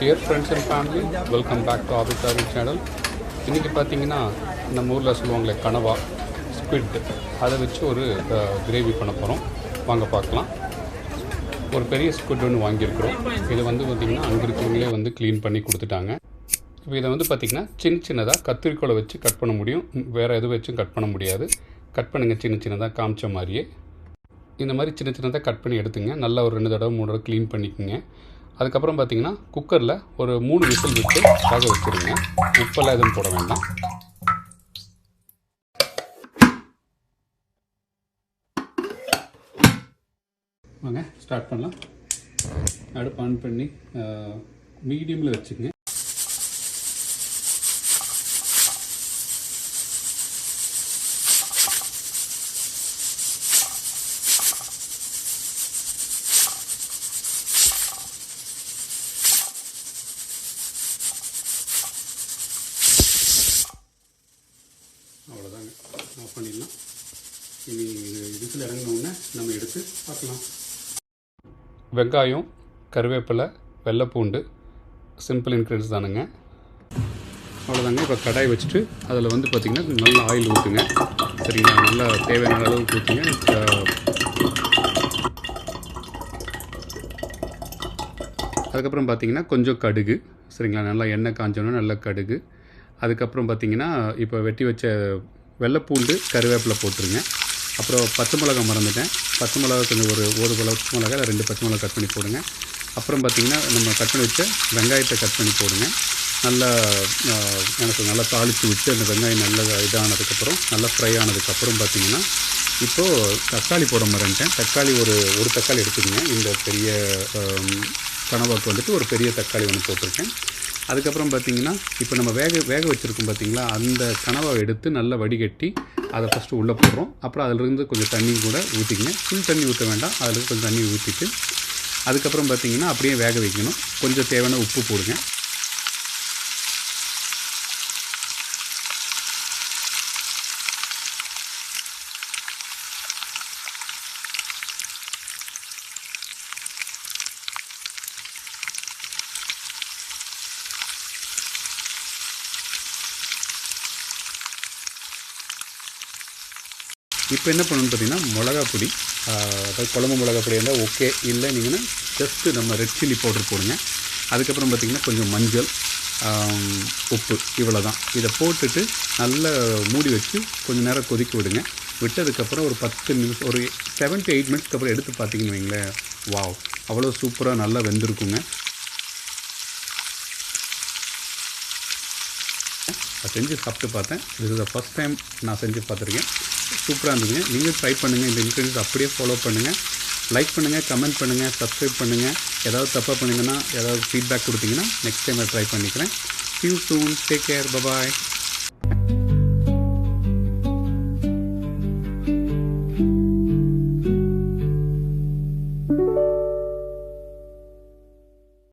Friends and family welcome back to ஆபிசாரி channel இன்றைக்கி பார்த்தீங்கன்னா நம்ம ஊரில் சொல்லுவாங்களே கனவா ஸ்குவிட் அதை வச்சு ஒரு கிரேவி பண்ண போகிறோம் வாங்க பார்க்கலாம். ஒரு பெரிய ஸ்குவிட் ஒன்று வாங்கியிருக்கிறோம். இதை வந்து பார்த்திங்கன்னா அங்கே இருக்கிறவங்களே வந்து க்ளீன் பண்ணி கொடுத்துட்டாங்க. இப்போ இதை வந்து பார்த்திங்கன்னா சின்ன சின்னதாக கத்திரிக்கோலை வச்சு கட் பண்ண முடியும். வேறு எது வச்சும் கட் பண்ண முடியாது. கட் பண்ணுங்கள் சின்ன சின்னதாக காமிச்ச மாதிரியே. இந்த மாதிரி சின்ன சின்னதாக கட் பண்ணி எடுத்துங்க. நல்லா ஒரு ரெண்டு தடவை மூணு தடவை க்ளீன் பண்ணிக்கோங்க. அதுக்கப்புறம் பார்த்தீங்கன்னா குக்கரில் ஒரு மூணு விசில் விட்டு வேக வச்சுருங்க. உப்பெல்லாம் எதுவும் போட வேண்டாம். வாங்க ஸ்டார்ட் பண்ணலாம். அடுப்பு ஆன் பண்ணி மீடியமில் வச்சுக்கங்க அவ்வளோதாங்க ஆஃப் பண்ணிடலாம். இனி இது இதுக்குள்ள இறங்கினோடனே நம்ம எடுத்து பார்க்கலாம். வெங்காயம் கருவேப்பிலை வெள்ளைப்பூண்டு சிம்பிள் இன்க்ரீடியன்ஸ் தானுங்க. அவ்வளோதாங்க இப்போ கடாய் வச்சுட்டு அதில் வந்து பார்த்திங்கன்னா நல்லா ஆயில் ஊற்றுங்க சரிங்களா? நல்லா தேவையான அளவுக்கு ஊற்றுங்க அதுக்கப்புறம் பார்த்திங்கன்னா கொஞ்சம் கடுகு. சரிங்களா? நல்லா எண்ணெய் காஞ்சோன்னா நல்லா கடுகு. அதுக்கப்புறம் பார்த்திங்கன்னா இப்போ வெட்டி வச்ச வெள்ளைப்பூண்டு கருவேப்பிலை போட்டுருங்க. அப்புறம் பச்சை மிளகா மறந்துட்டேன். பச்சை மிளகா கொஞ்சம் ஒரு ஒரு பச்சை மிளகா இல்லை ரெண்டு பச்சை மிளகா கட் பண்ணி போடுங்க. அப்புறம் பார்த்திங்கன்னா நம்ம கட் பண்ணி வச்ச வெங்காயத்தை கட் பண்ணி போடுங்க. நல்லா எனக்கு நல்லா தாளித்து விட்டு அந்த வெங்காயம் நல்லா இதானதுக்கப்புறம் நல்லா ஃப்ரை ஆனதுக்கப்புறம் பார்த்தீங்கன்னா இப்போது தக்காளி போட மறந்துட்டேன். தக்காளி ஒரு ஒரு தக்காளி எடுத்துக்கங்க. இந்த பெரிய ஆம், கனவாக்கு வந்துட்டு ஒரு பெரிய தக்காளி ஒன்று போட்டிருக்கேன். அதுக்கப்புறம் பார்த்தீங்கன்னா இப்போ நம்ம வேக வேக வச்சுருக்கோம் பார்த்தீங்களா அந்த கனவை எடுத்து நல்லா வடிகட்டி அதை ஃபஸ்ட்டு உள்ளே போடுறோம். அப்புறம் அதிலிருந்து கொஞ்சம் தண்ணி கூட ஊற்றிக்கங்க ஃபுல் தண்ணி ஊற்ற வேண்டாம். அதில் கொஞ்சம் தண்ணி ஊற்றிட்டு அதுக்கப்புறம் பார்த்தீங்கன்னா அப்படியே வேக வைக்கணும். கொஞ்சம் தேவையான உப்பு போடுங்க. இப்போ என்ன பண்ணணும்னு பார்த்தீங்கன்னா மிளகா பொடி அதாவது குழம்பு மிளகா பொடி இருந்தால் ஓகே இல்லை நீங்கன்னா ஜஸ்ட்டு நம்ம ரெட் சில்லி பவுடர் போடுங்க. அதுக்கப்புறம் பார்த்திங்கன்னா கொஞ்சம் மஞ்சள் உப்பு இவ்வளோ தான் இதை போட்டுட்டு நல்லா மூடி வச்சு கொஞ்சம் நேரம் கொதிக்க விடுங்க. விட்டதுக்கப்புறம் ஒரு பத்து நிமிஷம் ஒரு செவன் டு எயிட் மினிட்ஸ்க்கு அப்புறம் எடுத்து பார்த்தீங்கன்னு வைங்களேன் வாவ் அவ்வளோ சூப்பராக நல்லா வெந்திருக்குங்க. நான் செஞ்சு சாப்பிட்டு பார்த்தேன். இது த ஃபஸ்ட் டைம் நான் செஞ்சு பார்த்துருக்கேன். சூப்பராக இருந்ததுங்க. நீங்கள் ட்ரை பண்ணுங்கள் இந்த இன்க்ரீடியன்ஸ் அப்படியே ஃபாலோ பண்ணுங்கள் லைக் பண்ணுங்கள் கமெண்ட் பண்ணுங்கள் சப்ஸ்கிரைப் பண்ணுங்கள் ஏதாவது தப்பாக பண்ணுங்கன்னா ஏதாவது ஃபீட்பேக் கொடுத்தீங்கன்னா நெக்ஸ்ட் டைம் ட்ரை பண்ணிக்கிறேன். You soon take care bye bye